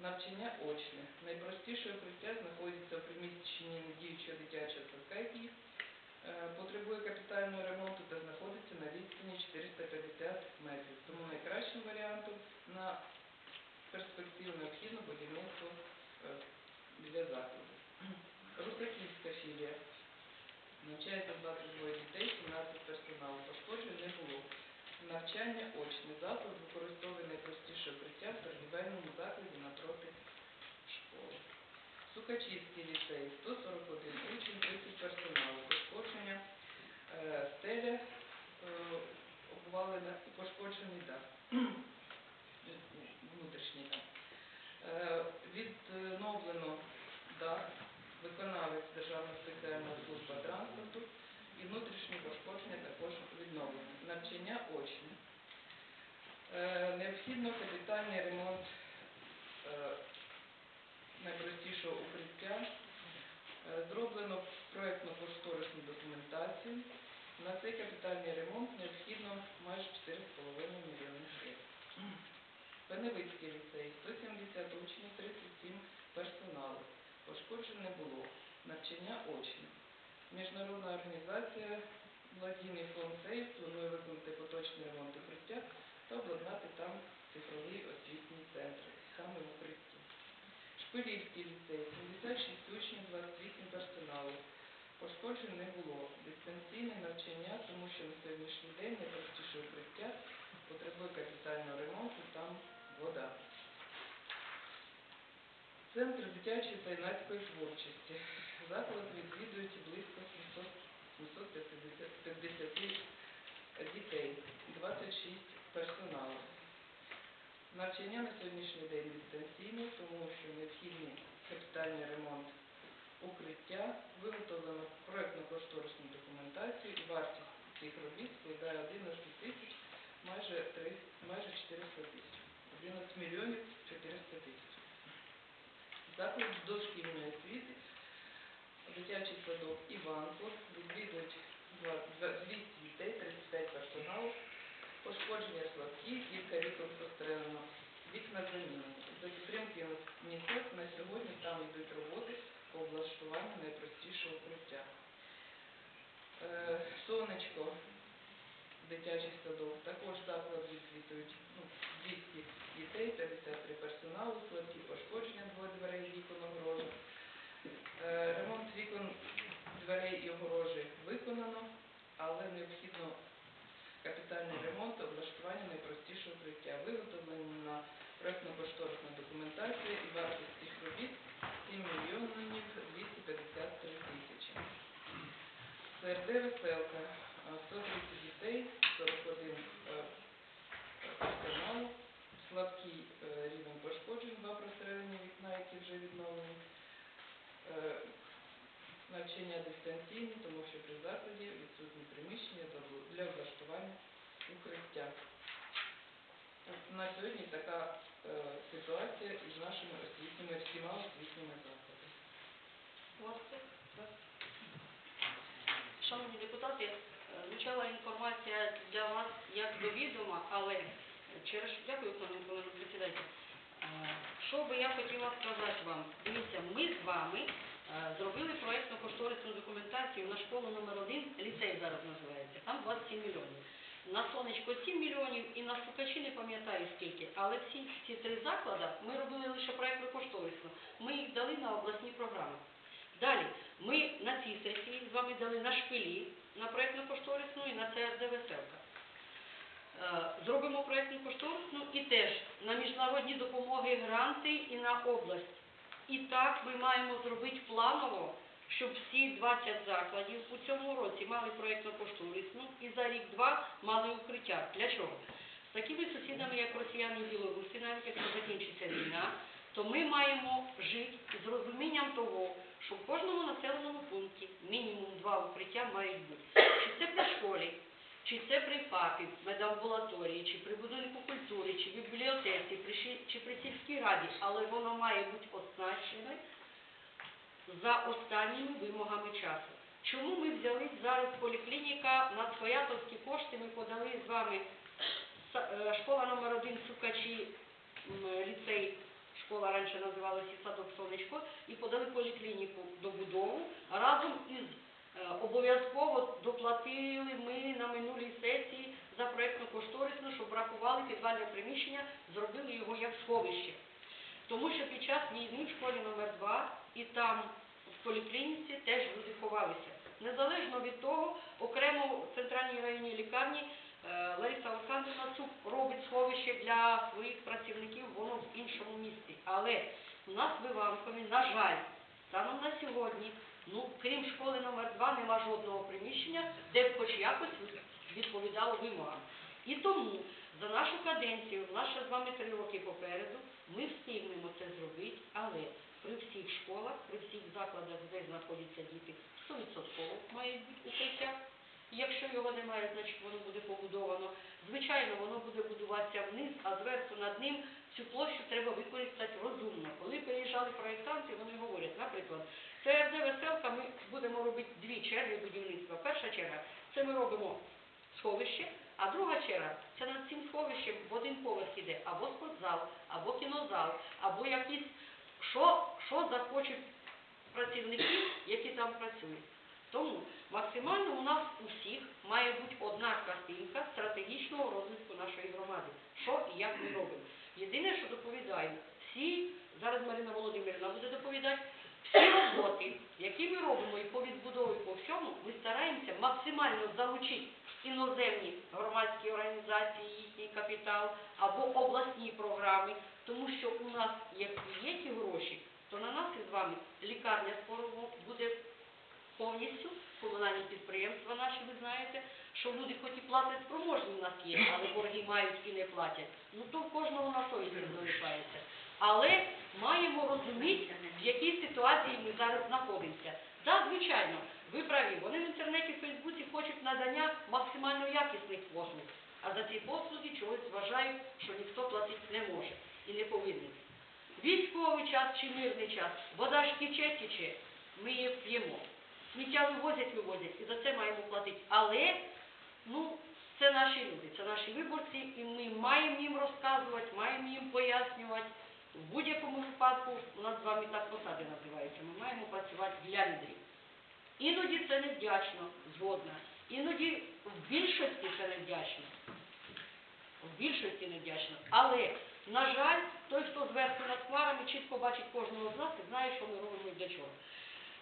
Навчання очне. Найпростіше укриття знаходиться в приміщенні діючого дитячого садка, який е, потребує капітального ремонту та знаходиться на відстані 450 метрів. Тому найкращим варіантом на перспективу необхідно будівництво е, біля закладу. Русаківська філія. Навчається 22 дітей, 17 персоналу. Пошкоджень не було. Навчання очне. Заклад використовує найпростіше укриття в торгівельному закладі напроти школи. Сукачівський ліцей, 141 учень, 30 персоналу. Пошкодження е, стеля, е, обвалена і пошкоджений дах. Внутрішній там. Е, Відновлено дах, виконавець Державна спеціальна служба транспорту і внутрішні пошкодження також Навчання очне. Е, Необхідно капітальний ремонт е, найпростішого укриття. Е, Зроблено проєктно-кошторисну документацію. На цей капітальний ремонт необхідно майже 4,5 мільйони гривень. Пеневицький ліцей, 170 учнів, 37 персоналу. Пошкоджень не було. Навчання очне. Міжнародна організація Благодійний фонд «Сейф» планує виконати поточний ремонт укриття та обладнати там цифровий освітній центр, саме в укритті. Шпилівський ліцей, 76 учнів, 28 персоналу. Пошкоджень не було. Дистанційне навчання, тому що на сьогоднішній день найпростіше укриття потребує капітального ремонту, там вода. Центр дитячої та юнацької творчості. Заклад відвідують близько 700 750 дітей, 26 персоналу. Навчання на сьогоднішній день дистанційне, тому що необхідний капітальний ремонт укриття, виготовлено проєктно-кошторисну документацію і вартість цих робіт складає 11 тисяч, майже, три- майже 400 тисяч. 11 мільйонів 400 тисяч. Заклад дошкільної освіти, дитячий садок Іванко, відвідують два- два- 200 дітей, 35 персоналу, пошкодження слабкі, кілька вікон пострелено, вікна замінені. За підтримки УНІСЕФ на сьогодні там йдуть роботи по облаштуванню найпростішого укриття. Е, Сонечко, дитячий садок, також заклад відвідують ну, 200 дітей, 53 персоналу, слабкі пошкодження двох дверей, вікон огорожі. Е, Ремонт вікон, дверей і огорожі виконано, але необхідно капітальний ремонт, облаштування найпростішого укриття. Виготовлена проєктно-кошторисна документація і вартість цих робіт 7 мільйонів 253 тисячі. СРД «Веселка» 130 дітей, 41 е, персоналу, слабкий е, рівень пошкоджень, два прострелені вікна, які вже відновлені. Е, Навчання дистанційні, тому що при закладі відсутні приміщення для- облаштування укриття. На сьогодні така е, ситуація із нашими освітніми, всіма освітніми закладами. Шановні депутати, е, звучала інформація для вас як до відома, але через дякую, пане пане председатель. Що би я хотіла сказати вам? Дивіться, ми з вами е, зробили проєктну кошторисну документацію на школу номер 1 ліцей зараз називається, там 27 мільйонів. На сонечко 7 мільйонів і на Сукачі не пам'ятаю скільки, але всі ці три заклади ми робили лише проєктну кошторисну. Ми їх дали на обласні програми. Далі, ми на цій сесії з вами дали на шпилі, на проєктну кошторисну і на ЦРД Веселка. Е, Зробимо проєктну кошторисну і теж на міжнародні допомоги, гранти і на область. І так ми маємо зробити планово, щоб всі 20 закладів у цьому році мали проєктну кошторисну і за рік-два мали укриття. Для чого? З такими сусідами, як росіяни і білоруси, навіть якщо закінчиться війна, то ми маємо жити з розумінням того, що в кожному населеному пункті мінімум два укриття мають бути. Чи це при школі, чи це при ФАПі, медамбулаторії, чи при будинку культури, чи в бібліотеці, чи при сільській раді, але воно має бути оснащене за останніми вимогами часу. Чому ми взяли зараз поліклініка на своятовські кошти? Ми подали з вами е, школа номер 1 Сукачі, ліцей школа раніше називалася садок сонечко, і подали поліклініку добудову разом із обов'язково доплатили ми на минулій сесії за проєктну кошторисну, щоб врахували підвальне приміщення, зробили його як сховище. Тому що під час війни в школі номер 2 і там в поліклініці теж люди ховалися. Незалежно від того, окремо в центральній районній лікарні е, Лариса Олександрівна Цук робить сховище для своїх працівників, воно в іншому місці. Але у нас в Іванкові, на жаль, станом на сьогодні, ну, крім школи номер 2 нема жодного приміщення, де б хоч якось відповідало вимогам. І тому за нашу каденцію, в нас з вами три роки попереду, ми встигнемо це зробити, але при всіх школах, при всіх закладах, де знаходяться діти, 100% мають бути укриття. Якщо його немає, значить воно буде побудовано. Звичайно, воно буде будуватися вниз, а зверху над ним цю площу треба використати розумно. Коли приїжджали проєктанти, вони говорять, наприклад, ЦРД Веселка ми будемо робити дві черги будівництва. Перша черга це ми робимо сховище, а друга черга це над цим сховищем в один поверх іде або спортзал, або кінозал, або якісь, що, що захочуть працівники, які там працюють. Тому максимально у нас у всіх має бути одна картинка стратегічного розвитку нашої громади. Що і як ми робимо. Єдине, що доповідаю, всі, зараз Марина Володимирівна буде доповідати, всі роботи, які ми робимо і по відбудові, і по всьому, ми стараємося максимально залучити іноземні громадські організації, їхній капітал або обласні програми, тому що у нас, як є ті гроші, то на нас із вами лікарня скоро буде повністю, комунальні підприємства наші, ви знаєте, що люди хоч і платять спроможні в нас є, але борги мають і не платять. Ну то в кожного на совісті залишається. Але маємо розуміти, в якій ситуації ми зараз знаходимося. Так, звичайно, ви праві, вони в інтернеті, в Фейсбуці хочуть надання максимально якісних послуг, а за ці послуги чогось вважають, що ніхто платити не може і не повинен. Військовий час чи мирний час, вода ж тече, тече, ми її п'ємо. Сміття вивозять, вивозять, і за це маємо платити. Але, ну, це наші люди, це наші виборці, і ми маємо їм розказувати, маємо їм пояснювати. В будь-якому випадку у нас з вами так посади називаються. Ми маємо працювати для людей. Іноді це невдячно, згодна. Іноді в більшості це невдячно. В більшості невдячно. Але, на жаль, той, хто зверху над хмарами, чітко бачить кожного з нас і знає, що ми робимо і для чого.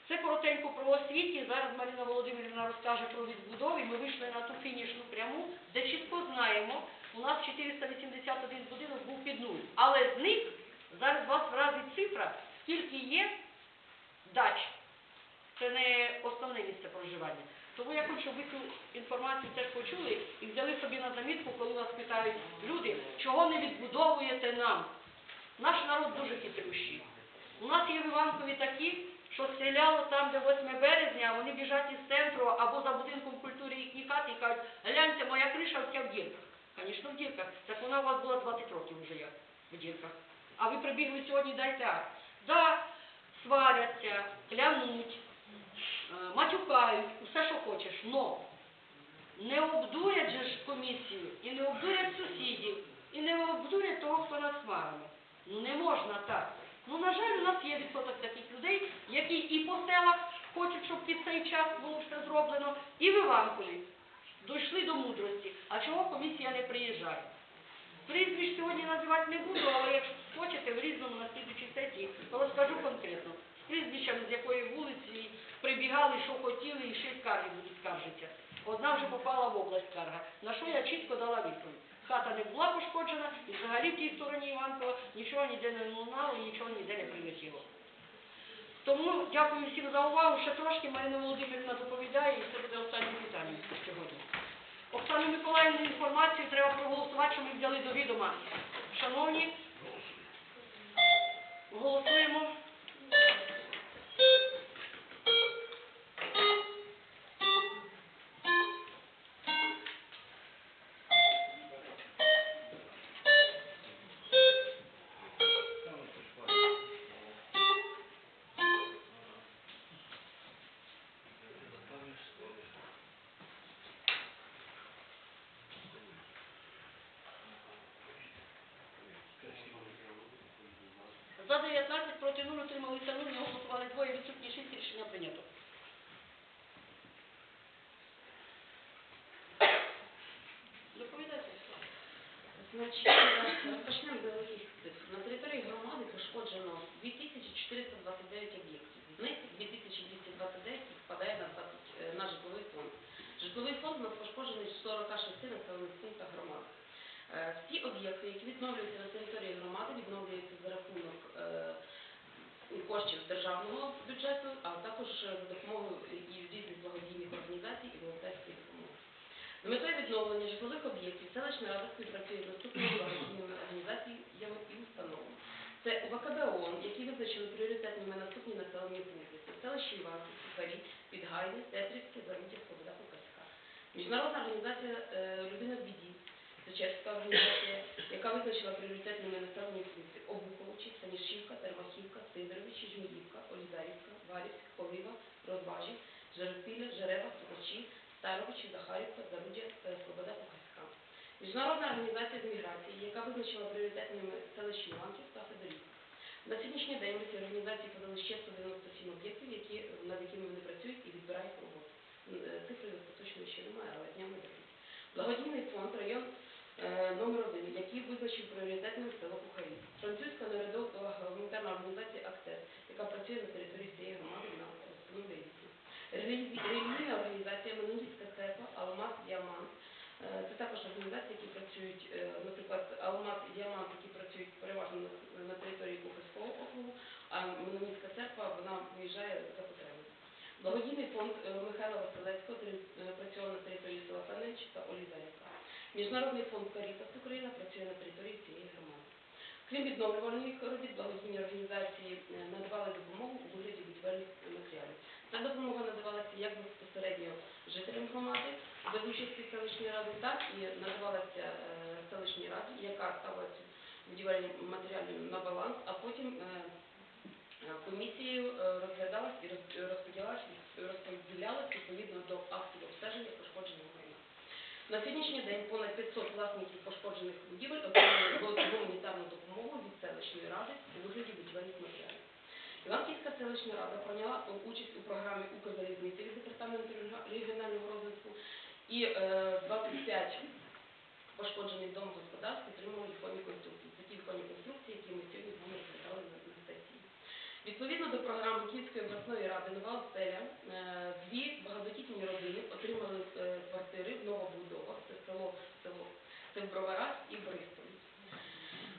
Це коротенько про освіті. Зараз Марина Володимирівна розкаже про відбудову. Ми вийшли на ту фінішну пряму, де чітко знаємо, у нас 481 будинок був під нуль. Але з вразить скільки є дач. Це не основне місце проживання. Тому я хочу, щоб ви цю інформацію теж почули і взяли собі на замітку, коли вас питають люди, чого не відбудовуєте нам. Наш народ дуже хитрющий. У нас є в Іванкові такі, що стріляло там, де 8 березня, а вони біжать із центру або за будинком культури їхні хати і кажуть, гляньте, моя криша вся в дірках. Звісно, в дірках. Так вона у вас була 20 років вже як в дірках. А ви прибігли сьогодні, дайте акт. Да, сваряться, клянуть, е, матюкають, усе, що хочеш, но не обдурять же ж комісію, і не обдурять сусідів, і не обдурять того, хто над хмарами. Ну не можна так. Ну, на жаль, у нас є відсоток таких людей, які і по селах хочуть, щоб під цей час було все зроблено, і в Іванкові дійшли до мудрості. А чого комісія не приїжджає? Прізвищ сьогодні називати не буду, але якщо хочете, в різному на слідчій сесії розкажу конкретно. З прізвищами, з якої вулиці прибігали, що хотіли, і ще й скарги будуть скаржитися. Одна вже попала в область скарга, на що я чітко дала відповідь. Хата не була пошкоджена, і взагалі в тій стороні Іванкова нічого ніде не лунало, і нічого ніде не прилетіло. Тому дякую всім за увагу. Ще трошки Марина Володимирівна доповідає, і це буде останнє питання сьогодні. Оксану Миколаївну інформацію треба проголосувати, що ми взяли до відома. Шановні, голосуємо. За 19, проти 0, утрималися 0, не голосували двоє, відсутні 6, рішення прийнято. Значить, е, розпочнемо з великих. На території громади пошкоджено 2429 об'єктів. З них 2229 підпадає на, 20, е, на житловий фонд. Житловий фонд у нас пошкоджений в 46 населених пунктах громади. Е, Всі об'єкти, які відновлюються на території громади, відновлюються за рахунок е, коштів з державного бюджету, а також е, за і різних благодійних організацій і волонтерської допомоги. З метою відновлення житлових об'єктів селищна рада співпрацює з наступними благодійними організаціями і установами. Це УВКБ які визначили пріоритетними наступні населені пункти. Це селище Іванки, Сухарі, Підгайне, Тетрівське, Зарудя, Свобода, Покаська. Міжнародна організація е, Людина в біді, це чеська організація, яка визначила пріоритетними населені пункти Обуховичі, Станішівка, Термахівка, Сидоровичі, Жміївка, Олізарівка, Варівськ, Полива, Розважів, Жерепіля, Жерева, Сухачі, Старовичі, Захарівка, Зарудя, е, Слобода, Покаська. Міжнародна організація з міграції, яка визначила пріоритетними селищі Іванків та Федорівка. На сьогоднішній день ці організації подали ще 197 об'єктів, які, над якими вони працюють і відбирають роботу. Е, Цифри остаточної ще немає, але днями. Благодійний фонд район номер один, який визначив пріоритетним село Кухарі. Французька нарадова гуманітарна організація «Аксес», яка працює на території цієї громади на Становлівці. Релігійна організація Менонітська церква Алмаз Діамант. Е, Це також організації, які працюють, е, наприклад, Алмаз і Діамант, які працюють переважно на, території Кухарського округу, а Менонітська церква вона виїжджає за потребою. Благодійний фонд е, Михайла Василевського тери- е, працював на території села Панич та Олізарівка. Міжнародний фонд Карітас Україна працює на території цієї громади. Крім відновлювальних робіт, благодійні організації е, надавали допомогу у вигляді будівельних матеріалів. Ця допомога надавалася як безпосередньо жителям громади без участі селищної ради, так і надавалася е, селищній раді, яка ставила ці будівельні матеріали на баланс, а потім е, комісією розглядалась і роз- розподілялась розподілялась відповідно до актів обстеження пошкодженого. На сьогоднішній день понад 500 власників пошкоджених будівель отримали гуманітарну допомогу від селищної ради у вигляді будівельних матеріалів. Іванківська селищна рада прийняла участь у програмі Укрзалізниці від департаменту регіонального розвитку і е, 25 пошкоджених домогосподарств отримали віконні конструкції. Це ті віконні конструкції, які ми сьогодні з вами розглядали на, на сесії. Відповідно до програми Київської обласної ради Нова Оселя, е, дві багатодітні родини отримали е, квартири в новобудовах. Це село, село це і в Бристолі.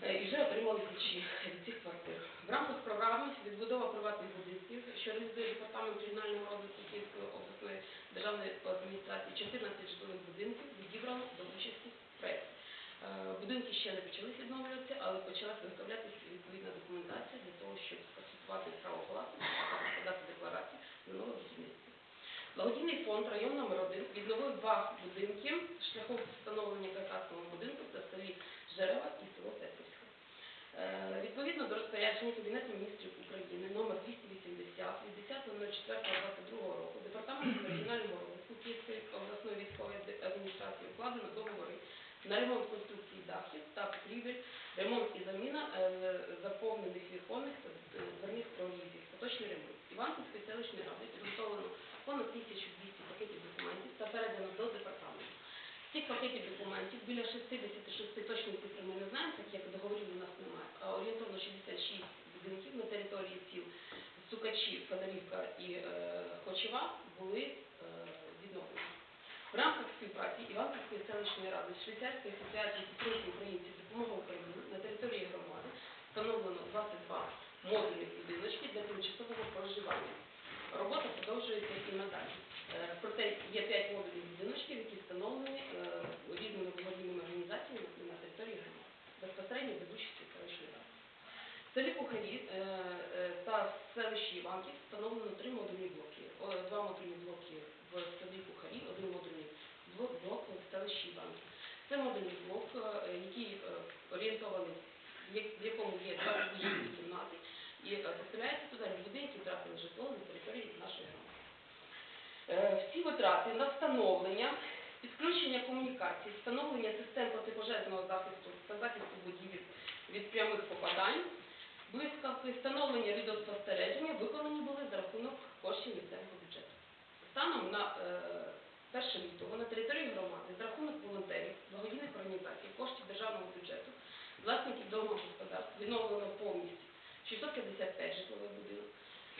Е, І вже отримали ключі від цих квартир. В рамках програми відбудова приватних будинків, що реалізує департамент регіонального розвитку Київської обласної державної адміністрації, 14 житлових будинків відібрано до участі в проєкті. Е, Будинки ще не почались відновлюватися, але почалася виготовлятися відповідна документація для того, щоб сфальсифікувати право власності, а також подати декларацію на нове будівництво. Благодійний фонд район номер 1 відновив два будинки шляхом встановлення каркасного будинку в селі Жерева і село Тетрівське. Е, Відповідно до розпорядження Кабінету міністрів України номер 280 від 10.04.22 року Департаментом регіонального розвитку Київської обласної військової адміністрації укладено договори на ремонт конструкцій дахів та покрівель, ремонт і заміна е, заповнених віконних та е, дверних прорізів, поточний ремонт. Іванківської селищної ради підготовлено понад 1200 пакетів документів та передано до департаменту. Цих пакетів документів біля 66 точні цифри ми не знаємо, так як договорів у нас немає, а орієнтовно 66 будинків на території сіл Сукачі, Федорівка і е, Хочева були е, відновлені. В рамках співпраці Іванківської селищної ради Швейцарської асоціації підтримки українців допомога Україні на території громади встановлено 22 модульних будиночки для тимчасового проживання. Робота продовжується і надалі. Е, Проте є 5 модульних будиночків, які встановлені е, різними благодійними організаціями на території громади, безпосередньо без участі селищної ради. В селі Кухарі е, е, та в селищі Іванків встановлено три модульні блоки. О, Два модульні блоки в селі Кухарі, один модульний блок, блок в селищі Іванків. Це модульний блок, е, який е, орієнтований, в як- в якому є два вихідні кімнати, і е, поселяються туди люди, які втратили житло на території нашої громади. Е, На встановлення, підключення комунікацій, встановлення систем протипожежного захисту та захисту будівель від прямих попадань Блискавки встановлення відеоспостереження виконані були за рахунок коштів місцевого бюджету. Станом на е, 1 лютого на території громади за рахунок волонтерів, благодійних організацій, коштів державного бюджету, власників домогосподарств відновлено повністю 655 житлових будинок,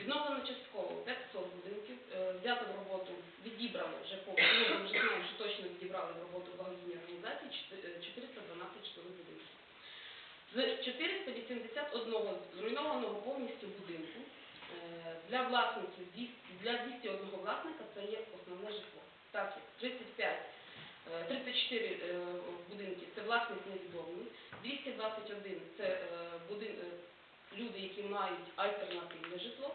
відновлено частково 500 будинків, е, взято в роботу, відібрано вже повністю, ми вже знаємо, що точно відібрали в роботу благодійні організації е, 412 житлових будинків. З 481 зруйнованого повністю будинку е, для власників для 201 власника це є основне житло. Так, 35, е, 34 е, будинки це власник невідомий, 221 це будин- е, люди, які мають альтернативне житло,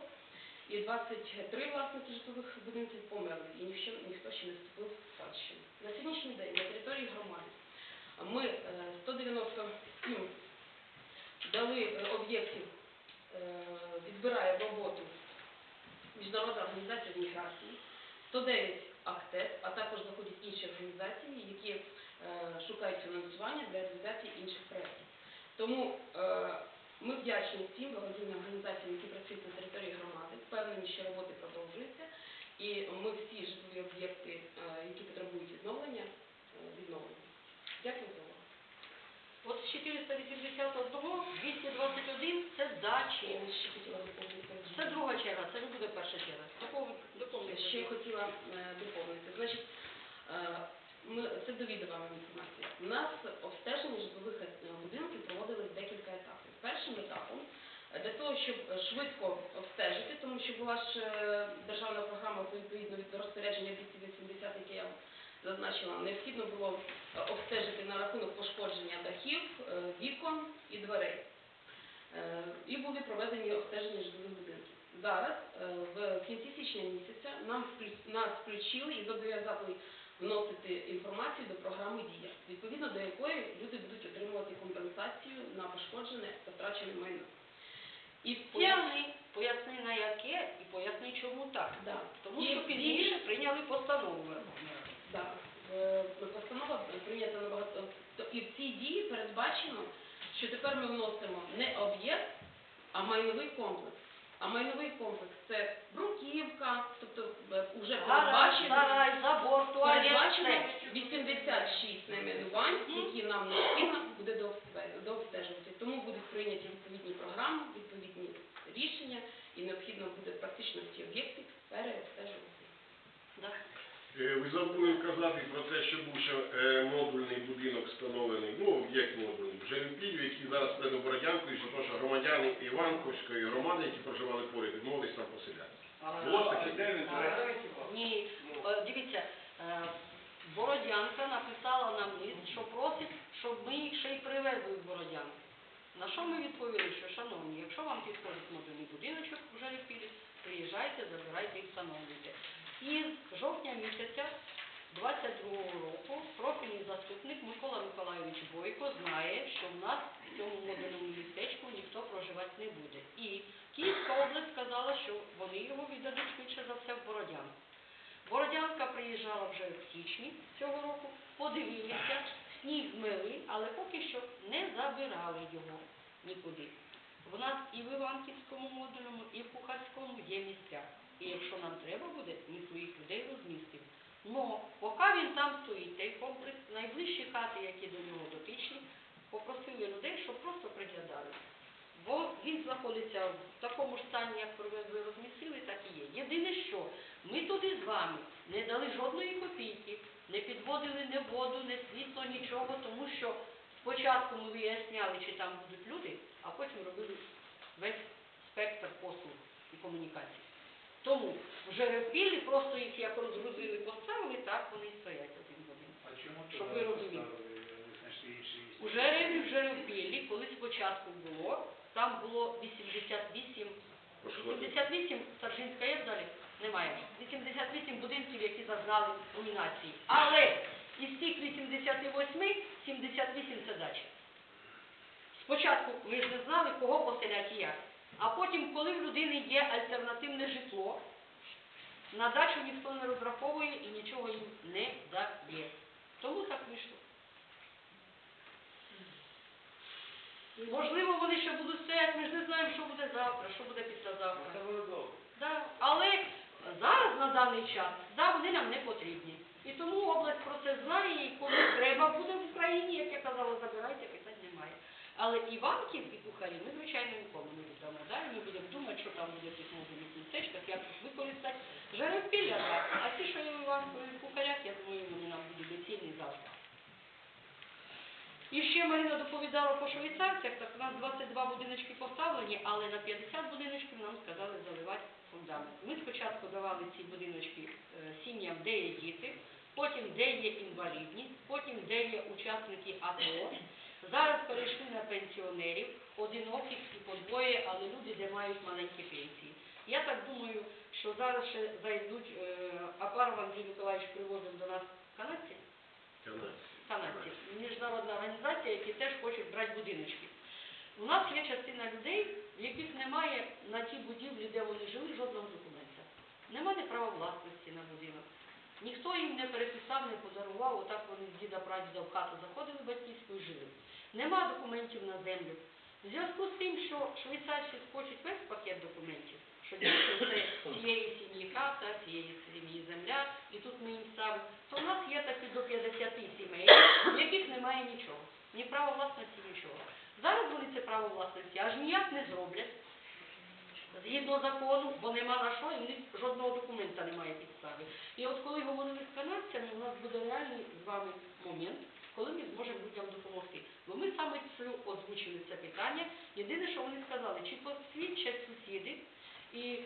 і 23 власники житлових будинків померли, і ніхто, ніхто ще не вступив в спадщину. На сьогоднішній день на території громади ми е, 197 дали об'єктів, е, відбирає роботу Міжнародна організація міграції, 109 АКТЕП, а також заходять інші організації, які е, шукають фінансування для реалізації інших проєктів. Тому ми вдячні всім благодійним організаціям, які працюють на території громади, впевнені, що роботи продовжуються, і ми всі житлові об'єкти, е, які потребують відновлення, е, відновлені. Дякую за увагу. От з 481, 221 це. Я доповнити. Це друга черга, це не буде перша черга. Доповнюйте. Ще хотіла е, доповнити. Значить, ми, це довідова вам інформація. У нас обстеження житлових будинків проводилось декілька етапів. Першим етапом, е, для того, щоб е, швидко обстежити, тому що була ж е, державна програма відповідно від розпорядження 280, яке я зазначила, необхідно було обстежити на рахунок пошкодження дахів, вікон і дверей. І були проведені обстеження житлових будинків. Зараз, в кінці січня місяця, нам нас включили і зобов'язали вносити інформацію до програми Дія, відповідно до якої люди будуть отримувати компенсацію на пошкоджене та втрачене майно. І Поясни, поясни на яке і поясни, чому так. да, Тому І що пізніше прийняли постанову Верховної Ради. Да. Е, Постанова прийнята набагато. то- І в цій дії передбачено, що тепер ми вносимо не об'єкт, а майновий комплекс. А майновий комплекс це бруківка, тобто вже Гараж, передбачено, сарай, забор, туалет, передбачено все. 86 найменувань, які нам необхідно буде дообстежувати. Тому будуть прийняті відповідні програми, відповідні рішення, і необхідно буде практично всі об'єкти переобстежувати. Да. Е, Ви забули казати про те, що був ще е, модульний будинок встановлений, ну, об'єкт модульний, в Жеремпілі, який зараз стане Бородянкою, що то, що громадяни Іванковської громади, які проживали поряд, відмовились там поселятися. Було ж таке? Ні, Е, дивіться, е, Бородянка написала нам лист, що просить, щоб ми їх ще й привезли в Бородянку. На що ми відповіли, що шановні, якщо вам підходить модульний будиночок в Жаріпілі, приїжджайте, забирайте і встановлюйте. І з жовтня місяця 22-го року профільний заступник Микола Миколайович Бойко знає, що в нас в цьому модульному містечку ніхто проживати не буде. І Київська область сказала, що вони його віддадуть швидше за все в Бородянку. Бородянка приїжджала вже в січні цього року, подивилися, сніг змили, але поки що не забирали його нікуди. В нас і в Іванківському модульному, і в Кухарському є місця. І якщо нам треба буде, ми своїх людей розмістимо. Но поки він там стоїть, цей комплекс, найближчі хати, які до нього дотичні, попросили людей, щоб просто приглядали. Бо він знаходиться в такому ж стані, як привезли, розмістили, так і є. Єдине що, ми туди з вами не дали жодної копійки, не підводили не воду, не світло, нічого, тому що спочатку ми виясняли, чи там будуть люди, а потім робили весь спектр послуг і комунікацій. Тому в Жеребілі просто їх як розгрузили, поставили, так вони і стоять один в один. А чому Щоб ви розуміли. У Жеребі, в Жеребілі, коли спочатку було, там було 88 88 Старжинська є далі? Немає. 88 будинків, які зазнали руйнації. Але із тих 88, 78 це дачі. Спочатку ви ж не знали, кого поселять і як. А потім, коли в людини є альтернативне житло, на дачу ніхто не розраховує і нічого їм не дає. Тому так вийшло. Можливо, вони ще будуть стояти, ми ж не знаємо, що буде завтра, що буде післязавтра. Да. Але зараз на даний час да, вони нам не потрібні. І тому область про це знає, і коли треба буде в Україні, як я казала, забирайте. Але Іванків і кухарі ми, звичайно, нікому не віддамо. Да? І ми будемо думати, що там буде в тих мовних містечках, як їх використати. Жеребпілля, так. А ті, що є в Іванкові в кухарях, я думаю, вони нам будуть доцільні завтра. І ще Марина доповідала по швейцарцях, так у нас 22 будиночки поставлені, але на 50 будиночків нам сказали заливати фундамент. Ми спочатку давали ці будиночки е, сім'ям, де є діти, потім де є інвалідність, потім де є учасники АТО. Зараз перейшли на пенсіонерів, одиноких і по двоє, але люди, де мають маленькі пенсії. Я так думаю, що зараз ще зайдуть, е, Апаров Андрій Миколаївич привозив до нас канадці, канадці, міжнародна організація, які теж хочуть брати будиночки. У нас є частина людей, в яких немає на тій будівлі, де вони жили, жодного документа. Немає права власності на будинок. Ніхто їм не переписав, не подарував, отак вони з діда прадіда в хату заходили батьківську і жили. Нема документів на землю. В зв'язку з тим, що швейцарці хочуть весь пакет документів, що це цієї сім'ї хата, цієї сім'ї земля, і тут ми їм ставимо, то в нас є такі до 50 сімей, в яких немає нічого, ні права власності, нічого. Зараз вони це право власності аж ніяк не зроблять, згідно закону, бо нема на що, і в них жодного документа немає підстави. І от коли говорили з канадцями, у нас буде реальний з вами момент, коли ми зможемо людям допомогти. Бо ми саме цю озвучили це питання. Єдине, що вони сказали, чи посвідчать сусіди і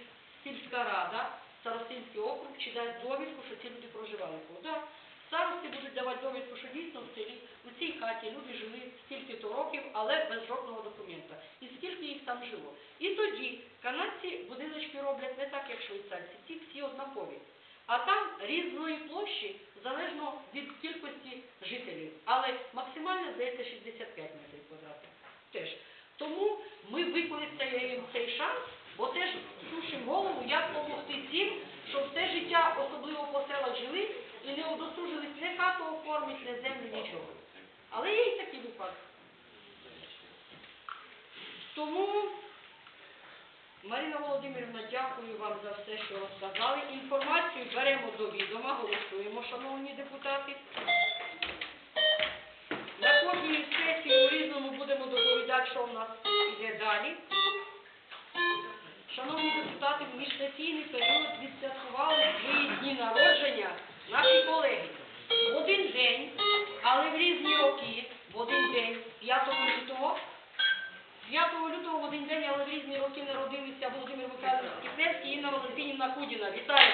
сільська рада, старостинський округ, чи дасть довідку, що ці люди проживали. Да. Старості будуть давати довідку, що дійсно в селі у цій хаті люди жили стільки-то років, але без жодного документа. І скільки їх там жило. І тоді канадці будиночки роблять не так, як швейцарці, ці всі однакові. А там різної площі залежно від кількості жителів. Але максимально, здається, 65 метрів квадратних. Теж. Тому ми використаємо цей шанс, бо теж сушимо голову, як допомогти тим, щоб все життя, особливо по селах, жили і не удосужились не хату оформити, не землю, нічого. Але є і такі випадки. Тому, Марина Володимирівна, дякую вам за все, що розказали. Інформацію беремо до відома, голосуємо, шановні депутати. На кожній сесії у різному будемо доповідати, що в нас іде далі. Шановні депутати, в міжсесійний період відсвяткували свої дні народження наші колеги. В один день, але в різні роки, в один день, 5 лютого, 5 лютого в один день, але в різні роки народилися Володимир Михайлович Кісневський і Інна Валентинівна Кудіна. Вітаю!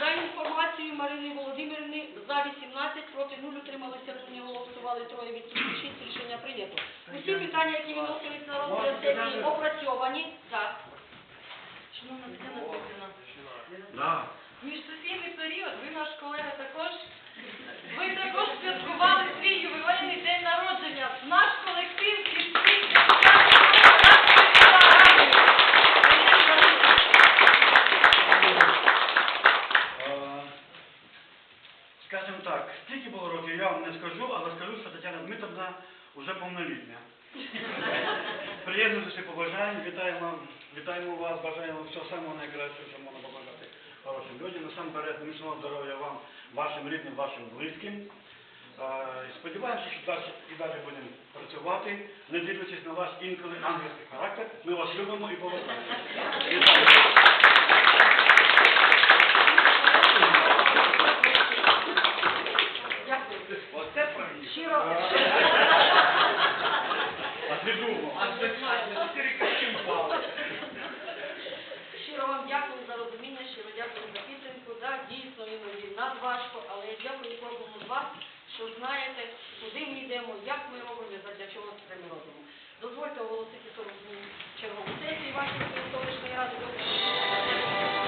За інформацією Марини Володимирівни, за 18, проти 0 утрималися, не голосували троє відсутні, 6 рішення прийнято. Усі питання, які виносились на розгляд сесії, опрацьовані. Так. Шановна Тетяна Петрівна, Да. в міжсесійний період ви, наш колега, також ви також святкували свій ювілейний день народження. Наш колектив і всі депутати Е, Скажімо так, скільки було років, я вам не скажу, але скажу, що Тетяна Дмитровна вже повнолітня. Приємно зі побажань, вітаємо, вітаємо вас, бажаємо всього самого найкращого, що можна побажати хорошим людям. Насамперед, міцного здоров'я вам, вашим рідним, вашим близьким. Е, Сподіваємося, що далі і далі будемо працювати, не дивлячись на ваш інколи ангельський характер. Ми вас любимо і поважаємо. Оце. Щиро. А ти думав, а це чотири костюм впали. Щиро вам дякую за розуміння, щиро дякую за підтримку. Да, дійсно, іноді нас важко, але я дякую кожному з вас, що знаєте, куди ми йдемо, як ми робимо, для чого це ми робимо. Дозвольте оголосити 40 чергову сесію вашої селищної ради.